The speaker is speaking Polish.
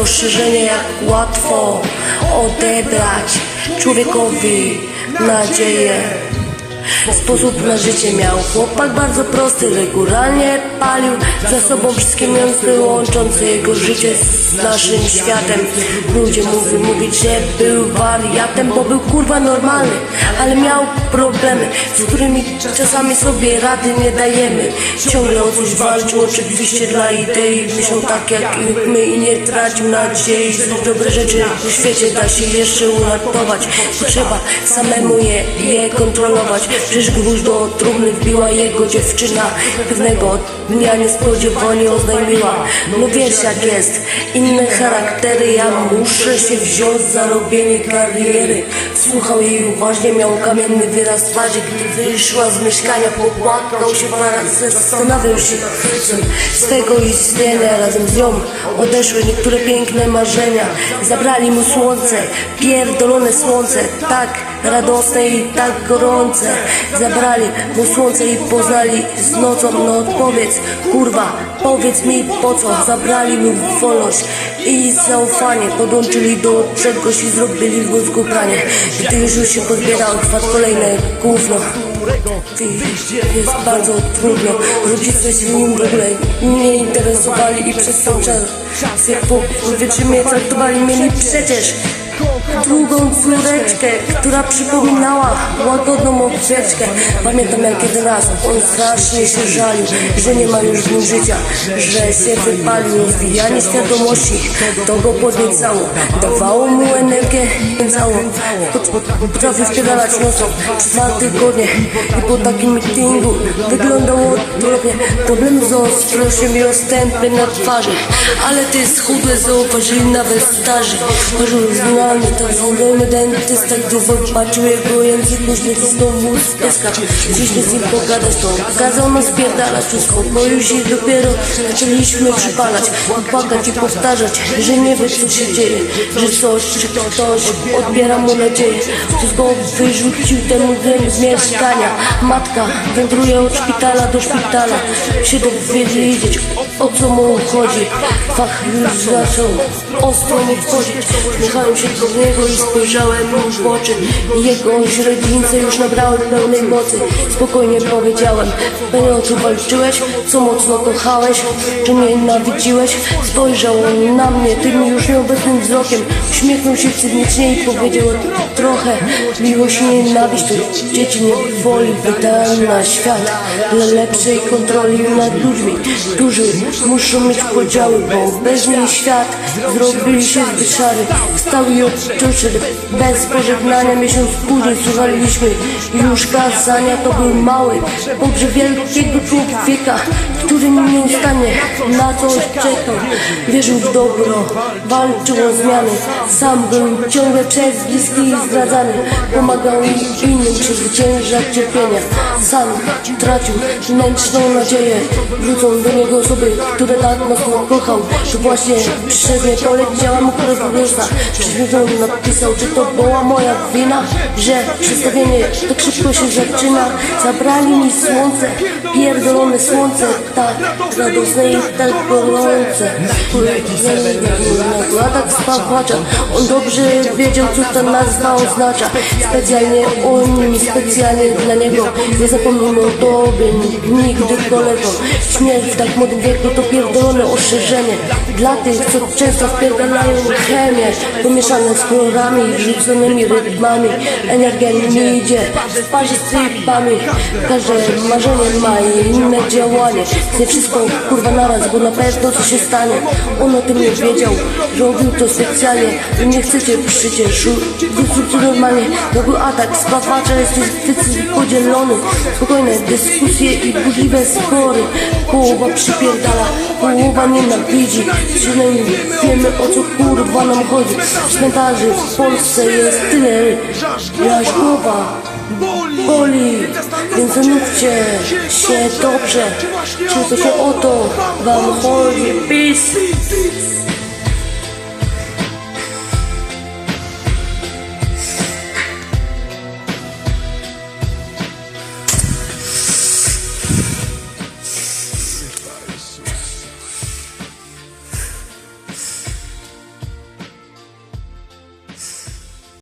Rozszerzenie jak łatwo odebrać człowiekowi nadzieję. Sposób na życie miał chłopak bardzo prosty, regularnie palił za sobą wszystkie mięsy łączące jego życie z naszym światem. Ludzie mówią mówić, że był wariatem, bo był kurwa normalny, ale miał problemy, z którymi czasami sobie rady nie dajemy. Ciągle o coś walczył, oczywiście dla idei, myślał tak jak my i nie tracił nadziei, że dobre rzeczy w świecie da się jeszcze uratować. Trzeba samemu je, je kontrolować. Przecież gwóźdź do trumny wbiła jego dziewczyna. Pewnego dnia niespodziewanie oznajmiła. No wiesz jak jest, inne charaktery, ja muszę się wziąć za robienie kariery. Słuchał jej uważnie, miał kamienny wyraz twarzy, gdy wyszła z mieszkania, popłakał się parę, zastanawiał się z tego istnienia razem z nią. Odeszły niektóre piękne marzenia, zabrali mu słońce, pierdolone słońce, tak radosne i tak gorące. Zabrali mu słońce i poznali z nocą, no odpowiedz, kurwa, powiedz mi po co. Zabrali mu wolność i zaufanie, podłączyli do czegoś i zrobili w mózgu pranie. Gdy już się pozbierał, trwa kolejne gówno. Jest bardzo trudno. Rodzice się nim w ogóle nie interesowali i przez cały czas się po powietrzu mnie traktowali. Mieli przecież drugą córeczkę, która przypominała łagodną owczeczkę. Pamiętam jak jeden raz on strasznie się żalił, że nie ma już w nim życia, że się wypalił. Rozwijanie świadomości, to go podniecało, dawało mu energię, całą. Potrafił wpierdalać przez dwa tygodnie i po takim meetingu wyglądało odwrotnie. Problem z ostrością i ostępy na twarzy, ale ty schudłe zauważyli nawet starzy. Chodził znany, tak zwany dentysta, gdy zobaczył jego język, uścisnął mu z pieska. Chcieliśmy z nim pogadać, to kazał nas spierdalać, uspokoił się dopiero zaczęliśmy przypalać, płakać i powtarzać, że nie wie co się dzieje, że coś czy ktoś odbiera mu nadzieję. Wszystko wyrzucił temu z mieszkania. Matka wędruje od szpitala do szpitala, się dowiedzieć o co mu chodzi. Fach już zaczął ostro mu wchodzić. Uśmiechałem się do niego i spojrzałem mu w oczy. Jego źredzińce już nabrały pełnej mocy. Spokojnie powiedziałem, Panie o co walczyłeś? Co mocno kochałeś? Czy mnie nienawidziłeś? Spojrzał na mnie tym już nieobecnym wzrokiem. Uśmiechnął się cynicznie i powiedział trochę miłość i nienawiść to dzieci nie woli wydałem na świat dla lepszej kontroli nad ludźmi, którzy muszą mieć podziały, bo bez niej świat zrobili się zbyt szary. Stał i odczuszy bez pożegnania miesiąc później słuchaliśmy już kazania to był mały pogrzeb wielkiego człowieka, który nieustannie na coś czekał. Wierzył w dobro, walczył o zmiany, sam był ciągle przez bliskich zdradzany, pomagał innym przezwyciężać cierpienia. Sam tracił wnętrzną nadzieję, wrócą do niego osoby, które tak mocno kochał, że właśnie przez nie poleciała mu krewiosa. Przywiedzą napisał, czy to była moja wina, że przedstawienie tak szybko się zaczyna. Zabrali mi słońce, pierdolone słońce, tak radosne i tak gorące. Na atak spawacza, on dobrze wiedział, co ta nazwa oznacza. Specjalnie o nim, specjalnie dla niego. Nie zapomnimy o tobie, nigdy kolego. Śmierć w tak młodym wieku to pierdolone ostrzeżenie. Dla tych, co często wpierdalają chemię, pomieszane z kolorami i wrzuconymi rytmami. Energia nie idzie, w parze z tripami. Każde marzenie ma inne działanie. Nie wszystko kurwa naraz, bo na pewno co się stanie. On o tym nie wiedział, robił to specjalnie. Wy nie chcecie przecież, zróbcie normalnie. To był atak, spawacza jesteś decyzji podzielony. Spokojne dyskusje i burzliwe spory. Połowa przypierdala, połowa nienawidzi. Przynajmniej wiemy o co kurwa nam chodzi. Cmentarzy w Polsce jest tyle. Jaś głowa boli, więc zanówcie się dobrze. Czy to się o to wam chodzi? Peace.